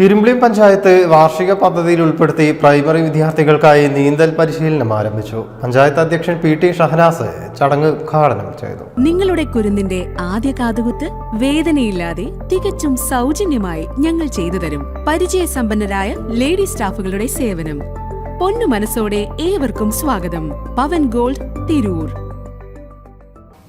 ഇരുമ്പിളിയം പഞ്ചായത്ത് വാർഷിക പദ്ധതിയിൽ ഉൾപ്പെടുത്തി പ്രൈമറി വിദ്യാർത്ഥികൾക്കായി നീന്തൽ പരിശീലനം ആരംഭിച്ചു. പഞ്ചായത്ത് അധ്യക്ഷൻ പി ടി ഷഹനാസ് ചടങ്ങ് ഉദ്ഘാടനം ചെയ്തു. നിങ്ങളുടെ കുരുന്നിന്റെ ആദ്യ കാതുകുത്ത് വേദനയില്ലാതെ തികച്ചും സൗജന്യമായി ഞങ്ങൾ ചെയ്തു തരും. പരിചയസമ്പന്നരായ ലേഡി സ്റ്റാഫുകളുടെ സേവനം. പൊന്നു മനസ്സോടെ ഏവർക്കും സ്വാഗതം. പവൻ ഗോൾഡ് തിരൂർ.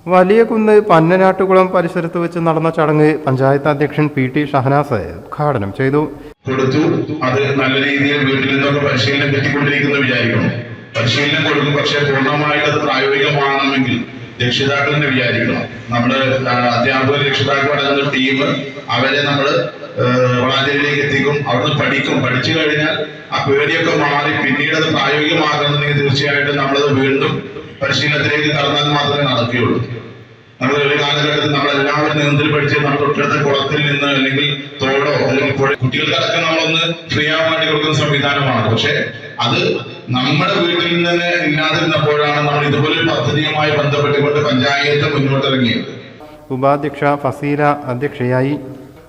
വലിയ കുന്ന് പന്നനാട്ടുകുളം പരിസരത്ത് വെച്ച് നടന്ന ചടങ്ങ് പഞ്ചായത്ത് അധ്യക്ഷൻ പി ടി ഷഹനാസ് ഉദ്ഘാടനം ചെയ്തു. കൊടുത്തു. അത് നല്ല രീതിയിൽ വീട്ടിൽ നിന്നൊക്കെ പരിശീലനം കിട്ടിക്കൊണ്ടിരിക്കുന്നു വിചാരിക്കണം പരിശീലനം കൊടുക്കും. പക്ഷേ പൂർണമായിട്ട് അത് പ്രായോഗികമാണെന്നുണ്ടെങ്കിൽ രക്ഷിതാക്കൾ തന്നെ വിചാരിക്കണം. നമ്മുടെ അധ്യാപക രക്ഷിതാക്കൾ അടങ്ങുന്ന ടീം അവരെ നമ്മൾ വളാഞ്ചേരിയിലേക്ക് എത്തിക്കും. അവിടുന്ന് പഠിക്കും. പഠിച്ചു കഴിഞ്ഞാൽ ആ പേടിയൊക്കെ മാറി പിന്നീട് അത് പ്രായോഗികമാകണമെന്നുണ്ടെങ്കിൽ തീർച്ചയായിട്ടും നമ്മളത് വീണ്ടും പരിശീലനത്തിലേക്ക് കടന്നാൽ മാത്രമേ നടക്കുകയുള്ളൂ. നമ്മൾ ഒരു കാലഘട്ടത്തിൽ നമ്മൾ എല്ലാവരും നീന്തൽ പഠിച്ച് നമ്മൾ തൊട്ടടുത്ത കുളത്തിൽ നിന്ന് അല്ലെങ്കിൽ തോടോ അല്ലെങ്കിൽ പുഴ കുട്ടികൾക്കടക്കം നമ്മളൊന്ന് ഫ്രീ ആവാൻ വേണ്ടി കൊടുക്കുന്ന സംവിധാനമാണ്. പക്ഷെ അത് നമ്മുടെ വീട്ടിൽ നിന്ന് ഇല്ലാതിരുന്നപ്പോഴാണ് നമ്മൾ ഇതുപോലെ പദ്ധതിയുമായി ബന്ധപ്പെട്ടുകൊണ്ട് പഞ്ചായത്ത് മുന്നോട്ടിറങ്ങിയത് ഉപാധ്യക്ഷ ഫസീല അധ്യക്ഷയായി.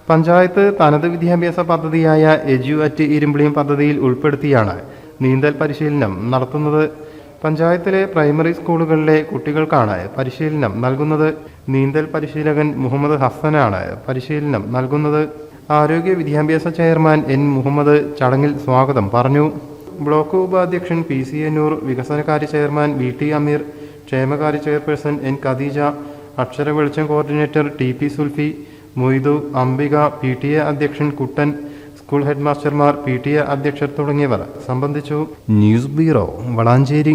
പഞ്ചായത്ത് തനത് വിദ്യാഭ്യാസ പദ്ധതിയായ എജു അറ്റ് ഇരുമ്പിളിയും പദ്ധതിയിൽ ഉൾപ്പെടുത്തിയാണ് നീന്തൽ പരിശീലനം നടത്തുന്നത്. പഞ്ചായത്തിലെ പ്രൈമറി സ്കൂളുകളിലെ കുട്ടികൾക്കാണ് പരിശീലനം നൽകുന്നത്. നീന്തൽ പരിശീലകൻ മുഹമ്മദ് ഹസനാണ് പരിശീലനം നൽകുന്നത്. ആരോഗ്യ വിദ്യാഭ്യാസ ചെയർമാൻ എൻ മുഹമ്മദ് ചടങ്ങിൽ സ്വാഗതം പറഞ്ഞു. ബ്ലോക്ക് ഉപാധ്യക്ഷൻ പി സി എന്നൂർ വികസനകാര്യ ചെയർമാൻ വി ടി അമീർ ക്ഷേമകാര്യ ചെയർപേഴ്സൺ എൻ ഖദീജ അക്ഷര വെളിച്ചം coordinator T P Sulfi Moidu Ambika P T A അധ്യക്ഷൻ കുട്ടൻ സ്കൂൾ ഹെഡ്മാസ്റ്റർമാർ പി ടി എ അധ്യക്ഷർ തുടങ്ങിയവർ സംബന്ധിച്ചു. News bureau Valanchery.